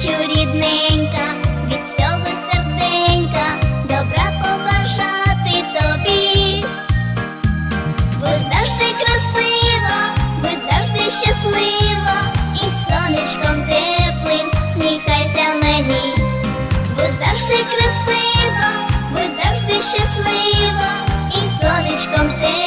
хочу рідненька, від всього серденька, добра побажати тобі. Будь завжди красива, будь завжди щаслива, і сонечком теплим сміхайся мені. Будь завжди красива, будь завжди щаслива, і сонечком теплим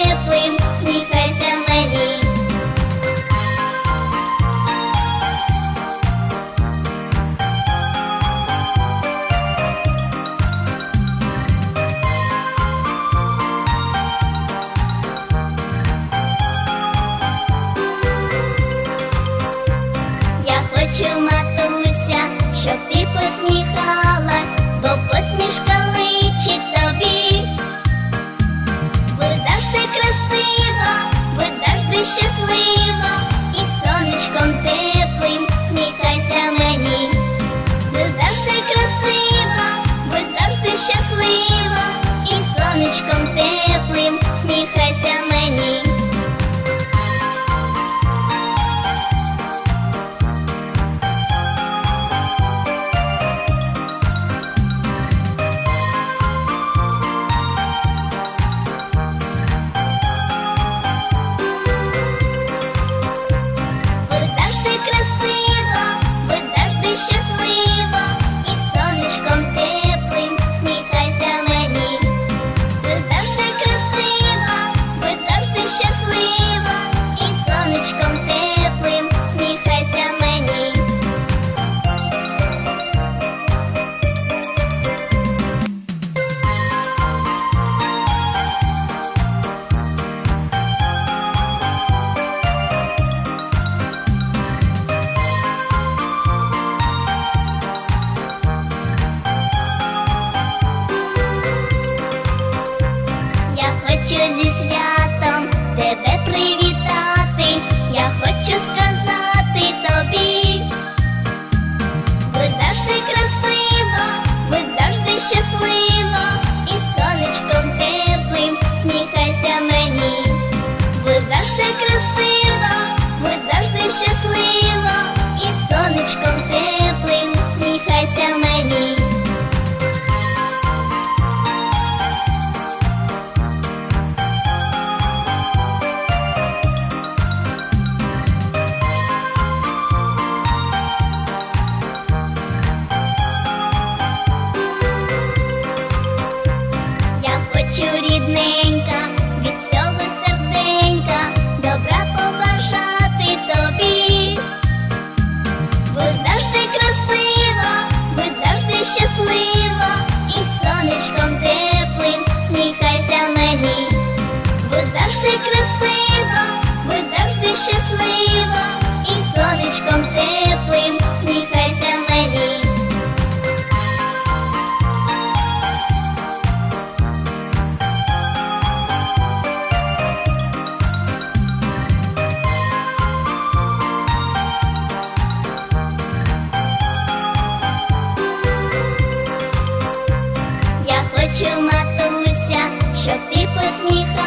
щоб ти посміхав.